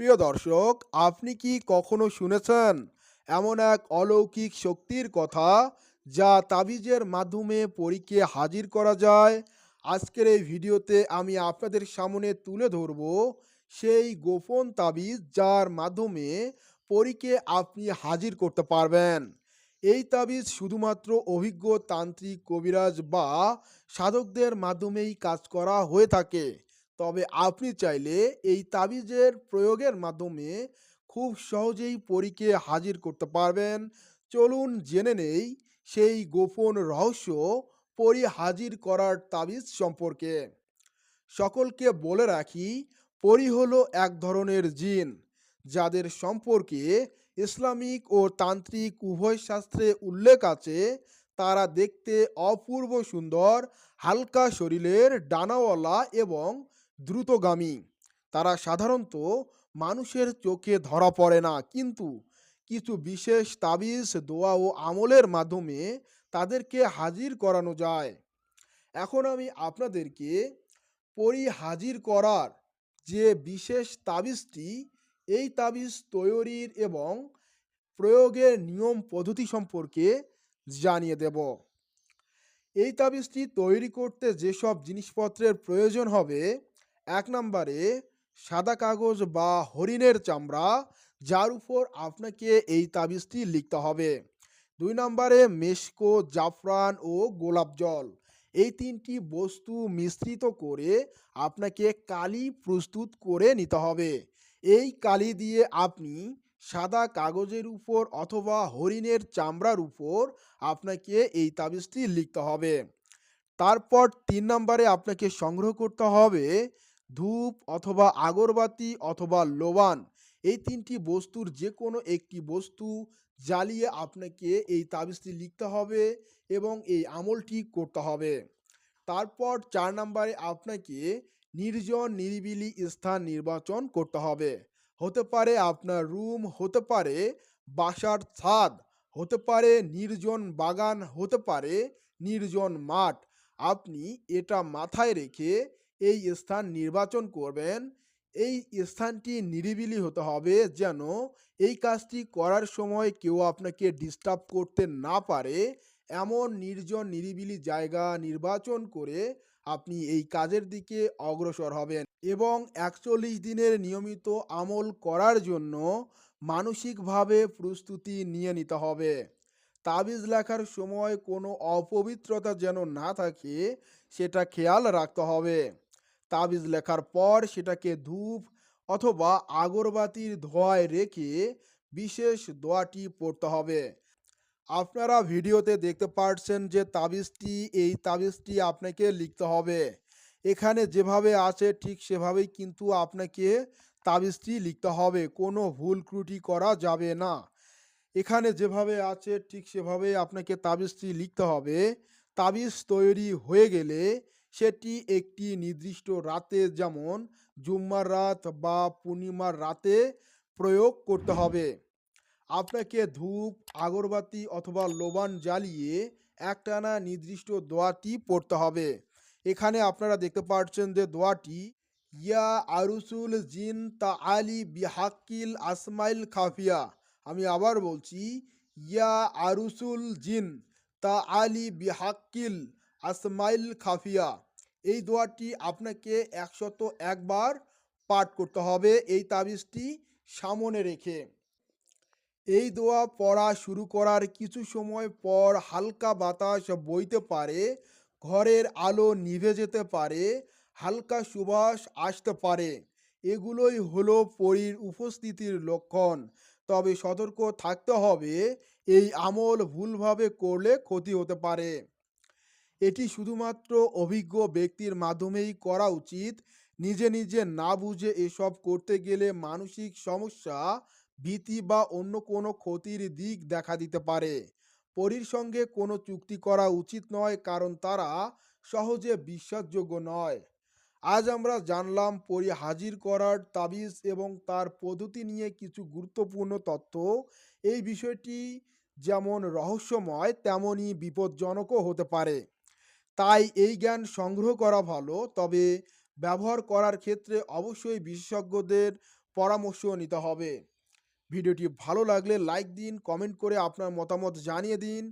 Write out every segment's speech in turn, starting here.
প্রিয় দর্শক, আপনি কি কখনো শুনেছেন এমন এক অলৌকিক শক্তির কথা যা তাবিজের মাধ্যমে পরীকে হাজির করা যায়? আজকের এই ভিডিওতে আমি আপনাদের সামনে তুলে ধরব সেই গোপন তাবিজ যার মাধ্যমে পরীকে আপনি হাজির করতে পারবেন। এই তাবিজ শুধুমাত্র অভিজ্ঞ তান্ত্রিক কবিরাজ বা সাধকদের মাধ্যমেই কাজ করা হয়ে থাকে। তবে আপনি চাইলে এই তাবিজের প্রয়োগের মাধ্যমে খুব সহজেই পরীকে হাজির করতে পারবেন। চলুন জেনে নেই সেই গোপন রহস্য পরী হাজির করার তাবিজ সম্পর্কে। সকলকে বলে রাখি, পরী হলো এক ধরনের জিন, যাদের সম্পর্কে ইসলামিক ও তান্ত্রিক উভয় শাস্ত্রে উল্লেখ আছে। তারা দেখতে অপূর্ব সুন্দর, হালকা শরীরের ডানাওয়ালা এবং দ্রুতগামী। তারা সাধারণত মানুষের চোখে ধরা পড়ে না, কিন্তু কিছু বিশেষ তাবিজ, দোয়া ও আমলের মাধ্যমে তাদেরকে হাজির করানো যায়। এখন আমি আপনাদেরকে পরি হাজির করার যে বিশেষ তাবিজটি, এই তাবিজ তৈরির এবং প্রয়োগের নিয়ম পদ্ধতি সম্পর্কে জানিয়ে দেব। এই তাবিজটি তৈরি করতে যেসব জিনিসপত্রের প্রয়োজন হবে এক নম্বরে সাদা কাগজ বা হরিণের চামড়া, যার উপর আপনাকে এই তাবিজটি লিখতে হবে। দুই নম্বরে মেশকো, জাফরান ও গোলাপ জল। এই তিনটি বস্তু মিশ্রিত করে আপনাকে কালি প্রস্তুত করে নিতে হবে। এই কালি দিয়ে আপনি সাদা কাগজের উপর অথবা হরিণের চামড়ার উপর আপনাকে এই তাবিজটি লিখতে হবে। তারপর তিন নম্বরে আপনাকে সংগ্রহ করতে হবে ধূপ অথবা আগরবাতি অথবা লোবান, এই তিনটি বস্তুর যে কোনো একটি বস্তু জ্বালিয়ে আপনাকে এই তাবিজটি লিখতে হবে এবং এই আমলটি করতে হবে। তারপর চার নম্বরে আপনাকে নির্জন, নিরিবিলি স্থান নির্বাচন করতে হবে। হতে পারে আপনার রুম, হতে পারে বাসার ছাদ, হতে পারে নির্জন বাগান, হতে পারে নির্জন মাঠ। আপনি এটা মাথায় রেখে এই স্থান নির্বাচন করবেন, এই স্থানটি নিরিবিলি হতে হবে যেন এই কাজটি করার সময় কেউ আপনাকে ডিস্টার্ব করতে না পারে। এমন নির্জন নিরিবিলি জায়গা নির্বাচন করে আপনি এই কাজের দিকে অগ্রসর হবেন এবং একচল্লিশ দিনের নিয়মিত আমল করার জন্য মানসিকভাবে প্রস্তুতি নিয়ে নিতে হবে। তাবিজ লেখার সময় কোনো অপবিত্রতা যেন না থাকে, সেটা খেয়াল রাখতে হবে। তাবিজ লেখার পর সেটাকে ধূপ অথবা আগরবাতির ধোঁয়ায় রেখে বিশেষ দোয়াটি পড়তে হবে। আপনারা ভিডিওতে দেখতে পাচ্ছেন যে তাবিজটি, এই তাবিজটি আপনাকে লিখতে হবে। এখানে যেভাবে আছে ঠিক সেভাবেই কিন্তু আপনাকে তাবিজটি লিখতে হবে। কোনো ভুল ত্রুটি করা যাবে না। এখানে যেভাবে আছে ঠিক সেভাবে আপনাকে তাবিজটি লিখতে হবে। তাবিজ তৈরি হয়ে গেলে সেটি একটি নির্দিষ্ট রাতে যেমন জুম্মার রাত বা পূর্ণিমার রাতে প্রয়োগ করতে হবে। আপনাকে ধূপ, আগরবাতি অথবা লোবান জ্বালিয়ে একটানা নির্দিষ্ট দোয়াটি পড়তে হবে। এখানে আপনারা দেখতে পাচ্ছেন যে দোয়াটি, ইয়া আরুসুল জিন তা আলি বিহাক্কিল আসমাইল খাফিয়া। আমি আবার বলছি, ইয়া আরুসুল জিন তা আলি বিহাক্কিল আসমাইল খাফিয়া এই দোয়াটি আপনাকে একশত একবার পাঠ করতে হবে। এই তাবিজটি সামনে রেখে। এই দোয়া পড়া শুরু করার কিছু সময় পর হালকা বাতাস বইতে পারে, ঘরের আলো নিভে যেতে পারে, হালকা সুবাস আসতে পারে। এগুলোই হলো পরীর উপস্থিতির লক্ষণ। তবে সতর্ক থাকতে হবে, এই আমল ভুলভাবে করলে ক্ষতি হতে পারে। এটি শুধুমাত্র অভিজ্ঞ ব্যক্তির মাধ্যমেই করা উচিত। নিজে নিজে না বুঝে এসব করতে গেলে মানসিক সমস্যা, ভীতি বা অন্য কোনো ক্ষতির দিক দেখা দিতে পারে। পরীর সঙ্গে কোনো চুক্তি করা উচিত নয়, কারণ তারা সহজে বিশ্বাসযোগ্য নয়। আজ আমরা জানলাম, পরি হাজির করার তাবিজ এবং তার পদ্ধতি নিয়ে কিছু গুরুত্বপূর্ণ তথ্য। এই বিষয়টি যেমন রহস্যময় তেমনই বিপজ্জনকও হতে পারে। তাই এই জ্ঞান সংগ্রহ করা ভালো। তবে ব্যবহার করার ক্ষেত্রে অবশ্যই বিশেষজ্ঞদের পরামর্শ নিতে হবে। ভিডিওটি ভালো লাগলে লাইক দিন কমেন্ট করে আপনার মতামত জানিয়ে দিন।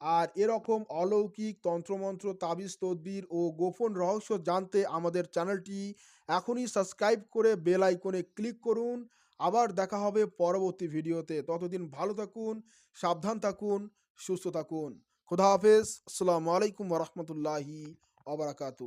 আর এরকম অলৌকিক তন্ত্রমন্ত্র, তাবিজ, তদবির ও গোপন রহস্য জানতে আমাদের চ্যানেলটি এখনই সাবস্ক্রাইব করে বেল আইকনে ক্লিক করুন। আবার দেখা হবে পরবর্তী ভিডিওতে। ততদিন ভালো থাকুন, সাবধান থাকুন, সুস্থ থাকুন। خدا حافظ السلام علیکم ورحمۃ اللہ وبرکاتہ۔